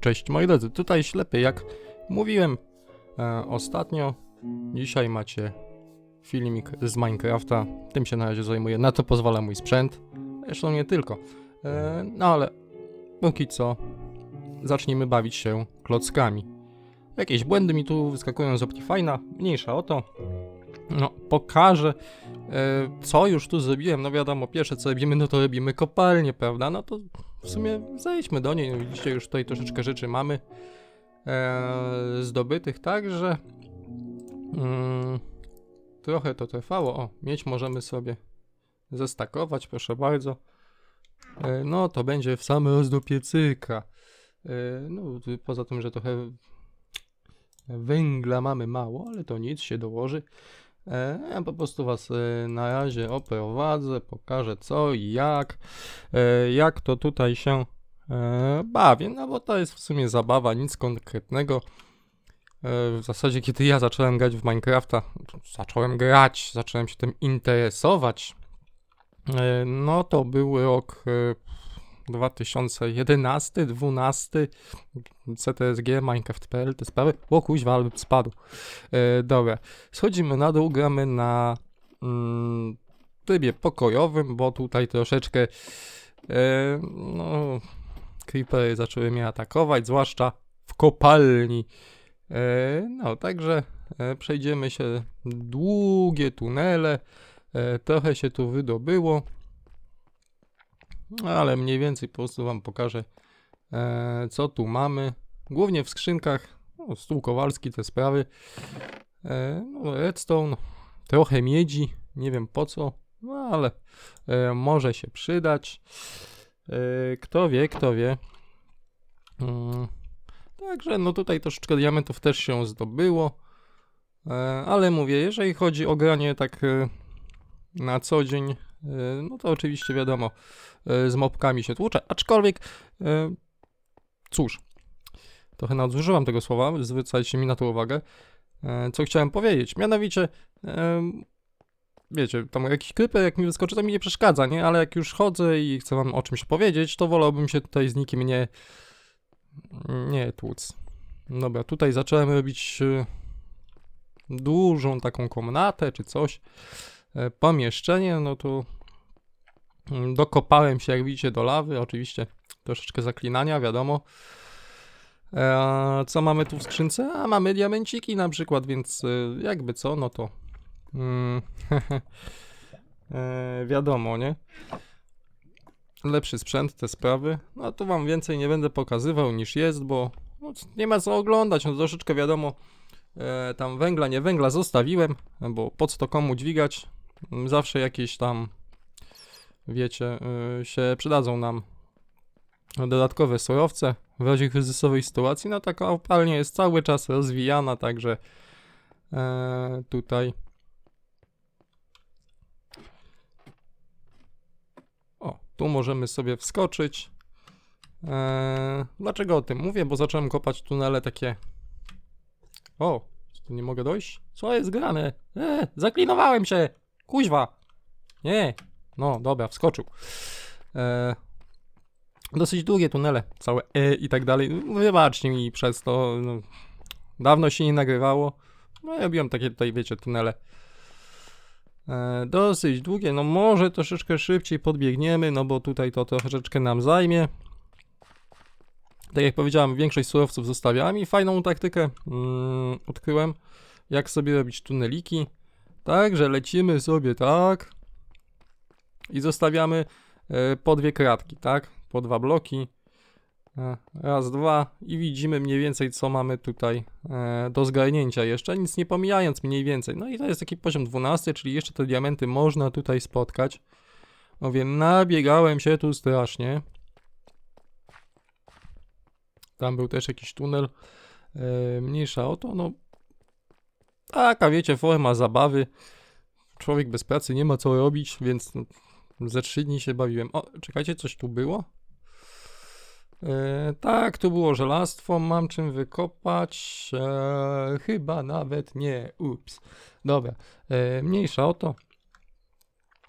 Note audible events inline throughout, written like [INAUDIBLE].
Cześć moi drodzy, tutaj ślepy, jak mówiłem e, ostatnio, dzisiaj macie filmik z Minecrafta, tym się na razie zajmuję, na to pozwala mój sprzęt, zresztą nie tylko, e, no ale póki co zacznijmy bawić się klockami. Jakieś błędy mi tu wyskakują z Optifine'a, mniejsza o to, no pokażę e, co już tu zrobiłem, no wiadomo, pierwsze co robimy, no to robimy kopalnię, prawda, no to w sumie zejdźmy do niej. Widzicie, już tutaj troszeczkę rzeczy mamy e, zdobytych, także mm, trochę to trwało. O, mieć możemy sobie zestakować, proszę bardzo. E, no, to będzie w sam roz do piecyka. E, no, poza tym, że trochę węgla mamy mało, ale to nic, się dołoży. E, Ja po prostu Was e, na razie oprowadzę, pokażę co i jak, e, jak to tutaj się bawię, no bo to jest w sumie zabawa, nic konkretnego. W zasadzie, kiedy ja zacząłem grać w Minecrafta, zacząłem grać, zacząłem się tym interesować, no to był rok 2011, 12, CTSG, Minecraft.pl, te sprawy. O kuźwa, ale spadł. E, dobra, schodzimy na dół, gramy na mm, trybie pokojowym, bo tutaj troszeczkę e, no, creepery zaczęły mnie atakować, zwłaszcza w kopalni. E, no, także e, przejdziemy się długie tunele, e, trochę się tu wydobyło, ale mniej więcej po prostu wam pokażę, e, co tu mamy. Głównie w skrzynkach, no, stół kowalski, te sprawy. E, no, redstone, trochę miedzi, nie wiem po co, no ale e, może się przydać. Kto wie, kto wie. Mm, także no tutaj troszeczkę diamentów też się zdobyło. Ale mówię, jeżeli chodzi o granie tak na co dzień, no to oczywiście wiadomo, e, z mopkami się tłucze, aczkolwiek e, cóż, trochę nadużyłam tego słowa, zwracajcie mi na to uwagę. E, co chciałem powiedzieć. Mianowicie, wiecie, tam jakiś creeper jak mi wyskoczy, to mi nie przeszkadza, nie? Ale jak już chodzę i chcę wam o czymś powiedzieć, to wolałbym się tutaj z nikim nie, nie tłuc. Dobra, tutaj zacząłem robić e, dużą taką komnatę czy coś, e, pomieszczenie, no to mm, dokopałem się, jak widzicie, do lawy, oczywiście troszeczkę zaklinania, wiadomo. E, co mamy tu w skrzynce? A mamy diamenciki na przykład, więc e, jakby co, no to mm, [LAUGHS] e, wiadomo, nie? Lepszy sprzęt, te sprawy. No tu wam więcej nie będę pokazywał niż jest, bo no, nie ma co oglądać, no troszeczkę wiadomo. E, tam węgla, nie węgla zostawiłem, bo po co to komu dźwigać? Zawsze jakieś tam, wiecie, e, się przydadzą nam dodatkowe surowce w razie kryzysowej sytuacji. No taka opalnia jest cały czas rozwijana, także e, tutaj o, tu możemy sobie wskoczyć. E, dlaczego o tym mówię? Bo zacząłem kopać tunele takie o, tu nie mogę dojść? Co jest grane? E, zaklinowałem się! Kuźwa! Nie! No, dobra, wskoczył. E, dosyć długie tunele, całe E i tak dalej. No, Wybaczcie mi przez to. No, dawno się nie nagrywało. No ja robiłem takie tutaj, wiecie, tunele. E, dosyć długie, no może troszeczkę szybciej podbiegniemy, no bo tutaj to troszeczkę nam zajmie. Tak jak powiedziałem, większość surowców zostawiam i fajną taktykę mm, odkryłem, jak sobie robić tuneliki. Także lecimy sobie tak i zostawiamy e, po dwie kratki, tak? Po dwa bloki. E, Raz, dwa i widzimy mniej więcej co mamy tutaj e, do zgarnięcia jeszcze, nic nie pomijając mniej więcej. No i to jest taki poziom 12, czyli jeszcze te diamenty można tutaj spotkać. Mówię, nabiegałem się tu strasznie. Tam był też jakiś tunel. Mniejsza o to, no. Taka, wiecie, forma zabawy. Człowiek bez pracy nie ma co robić, więc no, ze trzy dni się bawiłem. O, czekajcie, coś tu było? E, tak, tu było żelastwo, mam czym wykopać. E, chyba nawet nie. Ups. Dobra, e, mniejsza o to.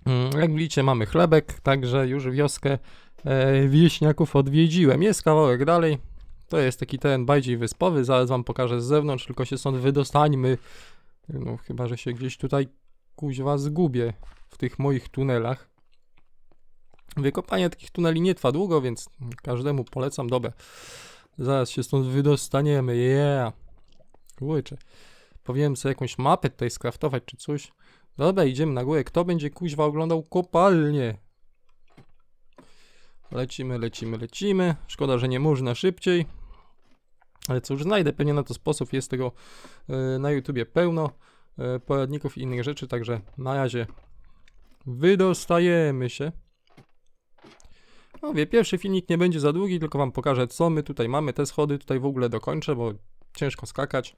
Mm, Jak widzicie, mamy chlebek, także już wioskę e, wieśniaków odwiedziłem. Jest kawałek dalej. To jest taki ten bardziej wyspowy, zaraz wam pokażę z zewnątrz, tylko się stąd wydostańmy. No chyba, że się gdzieś tutaj kuźwa zgubię w tych moich tunelach. Wykopanie takich tuneli nie trwa długo, więc każdemu polecam. Dobra, zaraz się stąd wydostaniemy. Yeah. Kurczę. Powinienem sobie jakąś mapę tutaj skraftować czy coś. Dobra, idziemy na górę. Kto będzie kuźwa oglądał kopalnię? Lecimy, lecimy, lecimy. Szkoda, że nie można szybciej. Ale cóż, znajdę pewnie na to sposób. Jest tego e, na YouTubie pełno e, poradników i innych rzeczy, także na razie wydostajemy się. No wie, pierwszy filmik nie będzie za długi, tylko wam pokażę co my tutaj mamy. Te schody tutaj w ogóle dokończę, bo ciężko skakać.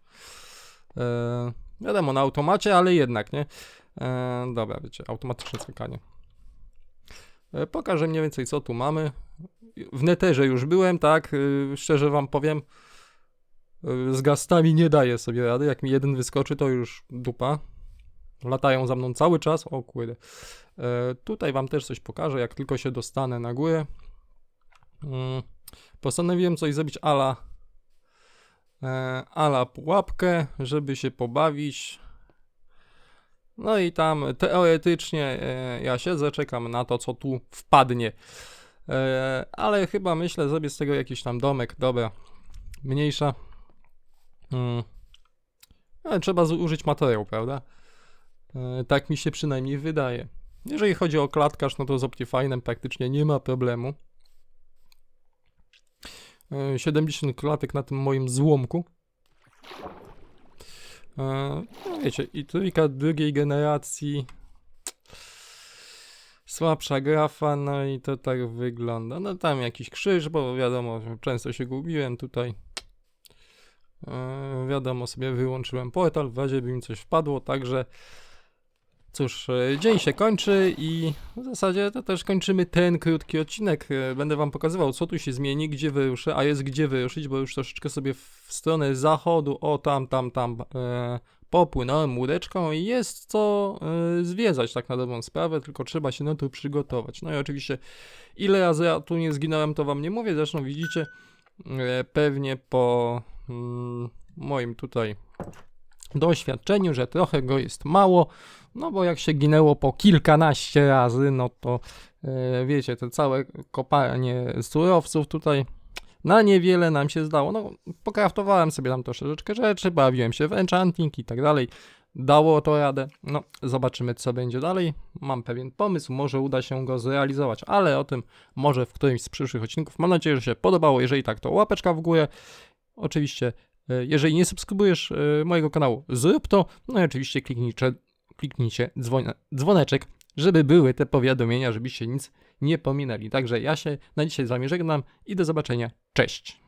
E, wiadomo, na automacie, ale jednak, nie? E, dobra, wiecie, automatyczne skakanie. Pokażę mniej więcej co tu mamy. W neterze już byłem, tak, szczerze wam powiem. Z gastami nie daję sobie rady. Jak mi jeden wyskoczy, to już dupa. Latają za mną cały czas. O kurde. E, tutaj wam też coś pokażę, jak tylko się dostanę na górę. Mm, Postanowiłem coś zrobić ala e, ala pułapkę, żeby się pobawić. No i tam teoretycznie e, ja siedzę, czekam na to, co tu wpadnie. Ale chyba myślę, zrobię z tego jakiś tam domek. Dobra, mniejsza. Mm. Ale trzeba zużyć materiał, prawda? E, tak mi się przynajmniej wydaje. Jeżeli chodzi o klatkarz, no to z Optifine'em praktycznie nie ma problemu. E, 70 klatek na tym moim złomku. E, No wiecie, i trójka drugiej generacji. Słabsza grafa, no i to tak wygląda. No tam jakiś krzyż, bo wiadomo, często się gubiłem tutaj. E, wiadomo, sobie wyłączyłem portal, w razie by mi coś wpadło, także cóż, e, dzień się kończy i w zasadzie to też kończymy ten krótki odcinek. E, Będę wam pokazywał, co tu się zmieni, gdzie wyruszę, a jest gdzie wyruszyć, bo już troszeczkę sobie w stronę zachodu, o tam, tam, tam, popłynąłem łódeczką i jest co e, zwiedzać tak na dobrą sprawę, tylko trzeba się na to przygotować. No i oczywiście, ile razy ja tu nie zginąłem, to wam nie mówię, zresztą widzicie, pewnie po mm, moim tutaj doświadczeniu, że trochę go jest mało, no bo jak się ginęło po kilkanaście razy, no to e, wiecie, te całe kopanie surowców tutaj na niewiele nam się zdało. No, pokraftowałem sobie tam troszeczkę rzeczy, bawiłem się w enchanting i tak dalej. Dało to radę. No, zobaczymy, co będzie dalej. Mam pewien pomysł, może uda się go zrealizować, ale o tym może w którymś z przyszłych odcinków. Mam nadzieję, że się podobało. Jeżeli tak, to łapeczka w górę. Oczywiście, e, jeżeli nie subskrybujesz e, mojego kanału, zrób to. No i oczywiście kliknijcie, kliknijcie dzwone, dzwoneczek, żeby były te powiadomienia, żebyście nic nie pominęli. Także ja się na dzisiaj z Wami żegnam i do zobaczenia. Cześć!